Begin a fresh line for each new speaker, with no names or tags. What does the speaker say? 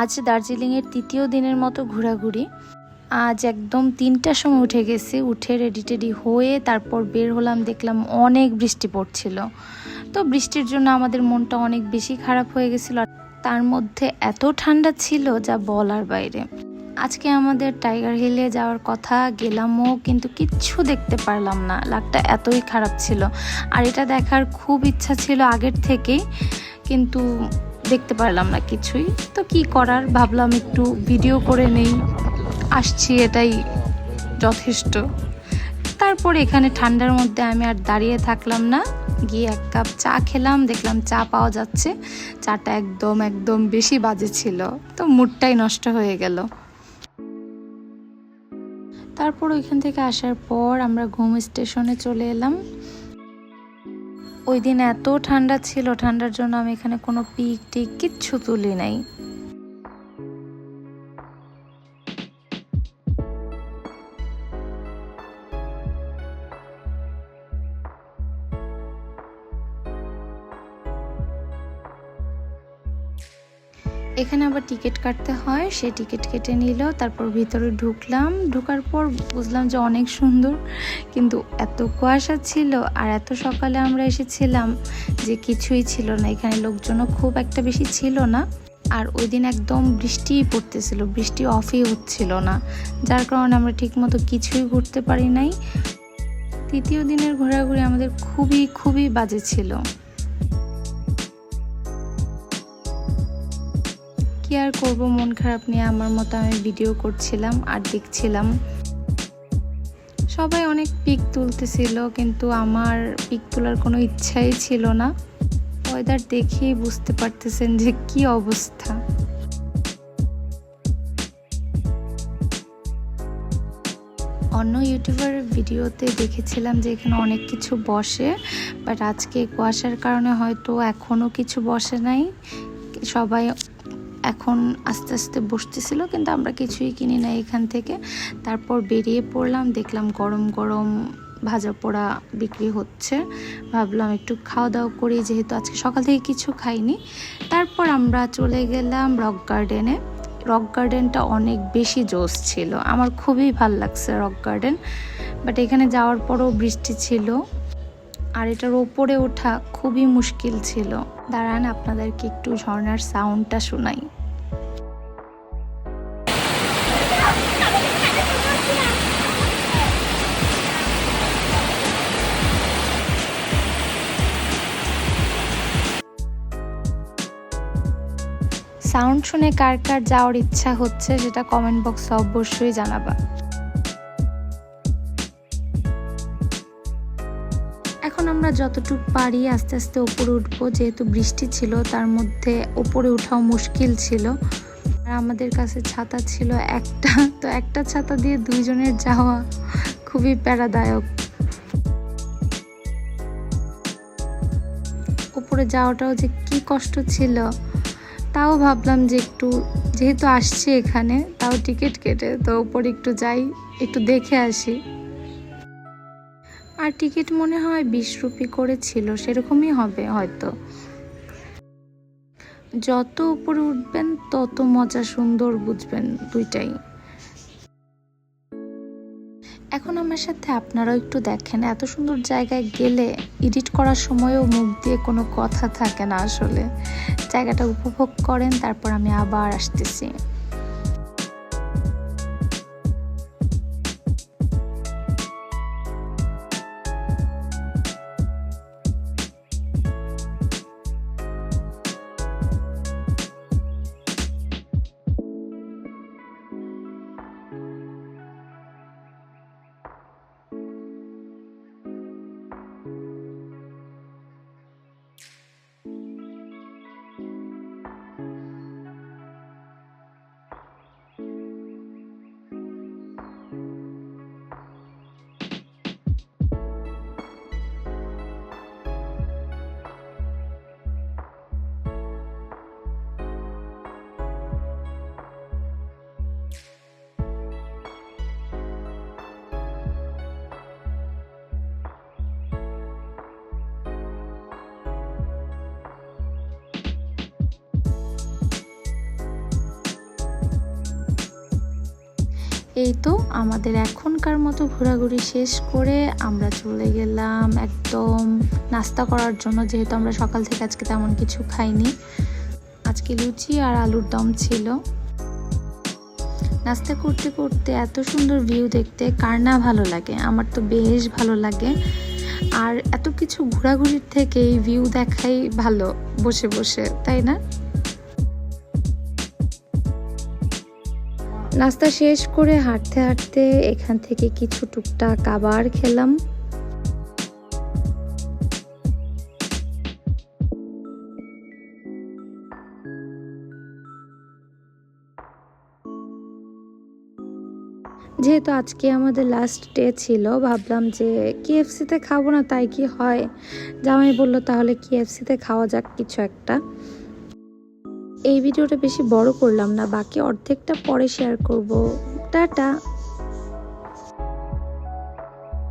আজ দার্জিলিংয়ের তৃতীয় দিনের মতো ঘোরাঘুরি। আজ একদম তিনটার সময় উঠে গেছি, উঠে রেডি টেডি হয়ে তারপর বের হলাম, দেখলাম অনেক বৃষ্টি পড়ছিল। তো বৃষ্টির জন্য আমাদের মনটা অনেক বেশি খারাপ হয়ে গেছিল তার মধ্যে এত ঠান্ডা ছিল যা বলার বাইরে। আজকে আমাদের টাইগার হিলে যাওয়ার কথা, গেলামও কিন্তু কিচ্ছু দেখতে পারলাম না। লাকটা এতই খারাপ ছিল। আর এটা দেখার খুব ইচ্ছা ছিল আগের থেকেই, কিন্তু দেখতে পারলাম না কিছুই। তো কি করার? ভাবলাম একটু ভিডিও করে নেই। আসছি, এটাই যথেষ্ট। তারপর এখানে ঠান্ডার মধ্যে আমি আর দাঁড়িয়ে থাকলাম না। গিয়ে এক কাপ চা খেলাম, দেখলাম চা পাওয়া যাচ্ছে। চাটা একদম একদম বেশি বাজে ছিল। তো মুডটাই নষ্ট হয়ে গেল। তারপর ওইখান থেকে আসার পর আমরা ঘুম স্টেশনে চলে এলাম। ওই দিন এত ঠান্ডা ছিল, ঠান্ডার জন্য আমি এখানে কোনো পিক টিক কিচ্ছু তুলি নাই। এখানে আবার টিকিট কাটতে হয়, সে টিকিট কেটে নিল, তারপর ভিতরে ঢুকলাম, ঢুকার পর বুঝলাম যে অনেক সুন্দর, কিন্তু এত কুয়াশা ছিল আর এত সকালে আমরা এসেছিলাম যে কিছুই ছিল না। এখানে লোকজনও খুব একটা বেশি ছিল না। আর ওই দিন একদম বৃষ্টিই পড়তেছিল, বৃষ্টি অফই হচ্ছিল না, যার কারণে আমরা ঠিকমতো কিছুই ঘুরতে পারি নাই। তৃতীয় দিনের ঘোরাঘুরি আমাদের খুবই খুবই বাজে ছিল। কি আর করব? মন খারাপ নিয়ে আমার মতো আমি ভিডিও করছিলাম আর দেখছিলাম। সবাই অনেক পিক তুলতেছিল, কিন্তু আমার পিক তোলার কোনো ইচ্ছাই ছিল না। ওয়েদার দেখেই বুঝতে পারতেছেন যে কি অবস্থা। অন্য ইউটিউবার ভিডিওতে দেখেছিলাম যে এখানে অনেক কিছু বসে বাট আজকে কুয়াশার কারণে হয়তো এখনও কিছু বসে নাই। সবাই এখন আস্তে আস্তে বসতেছিল, কিন্তু আমরা কিছুই কিনি না এখান থেকে। তারপর বেরিয়ে পড়লাম, দেখলাম গরম গরম ভাজা পোড়া বিক্রি হচ্ছে। ভাবলাম একটু খাওয়া দাওয়া করি, যেহেতু আজকে সকাল থেকে কিছু খাইনি। তারপর আমরা চলে গেলাম রক গার্ডেনে। রক গার্ডেনটা অনেক বেশি জোস ছিল। আমার খুবই ভালো লাগছে রক গার্ডেন, বাট এখানে যাওয়ার পরও বৃষ্টি ছিল। আর এটার ওপরে ওঠা খুবই মুশকিল ছিল। দাঁড়ান, আপনাদেরকে একটু ঝর্নার সাউন্ডটা শোনাই। সাউন্ড শুনে কার কার যাওয়ার ইচ্ছা হচ্ছে সেটা কমেন্ট বক্সে অবশ্যই জানাবা। এখন আমরা যতটুকু পারি আস্তে আস্তে ওপরে উঠবো, যেহেতু বৃষ্টি ছিল, তার মধ্যে ওপরে ওঠাও মুশকিল ছিল। আর আমাদের কাছে ছাতা ছিল একটা, তো একটা ছাতা দিয়ে দুইজনের যাওয়া খুবই প্যারাদায়ক। উপরে যাওয়াটাও যে কি কষ্ট ছিল। তাও ভাবলাম যে একটু, যেহেতু আসছি এখানে, তাও টিকিট কেটে তো ওপরে একটু যাই, একটু দেখে আসি। আর টিকিট মনে হয় বিশ রুপি করে ছিল, সেরকমই হবে হয়তো। যত উপরে উঠবেন, তত মজা সুন্দর বুঝবেন দুইটাই। এখন আমার সাথে আপনারাও একটু দেখেন, এত সুন্দর জায়গায় গেলে এডিট করার সময়ও মুখ দিয়ে কোনো কথা থাকে না আসলে। জায়গাটা উপভোগ করেন, তারপর আমি আবার আসতেছি। এই তো আমাদের এখনকার মতো ঘোরাঘুরি শেষ করে আমরা চলে গেলাম একদম নাস্তা করার জন্য, যেহেতু আমরা সকাল থেকে আজকে তেমন কিছু খাইনি। আজকে লুচি আর আলুর দম ছিল। নাস্তা করতে করতে এত সুন্দর ভিউ দেখতে, কার না ভালো লাগে? আমার তো বেশ ভালো লাগে। আর এত কিছু ঘোরাঘুরির থেকে এই ভিউ দেখাই ভালো, বসে বসে, তাই না? নাস্তা শেষ করে হাঁটতে হাঁটতে এখান থেকে কিছু টুকটাক আবার খেলাম। যেহেতু আজকে আমাদের লাস্ট ডে ছিল, ভাবলাম যে কেএফসিতে খাব না, তাই কি হয়? জামাই বলল তাহলে কেএফসিতে খাওয়া যাক কিছু একটা। এই ভিডিওটা বেশি বড় করলাম না বাকি অর্ধেকটা পরে শেয়ার করব। টাটা।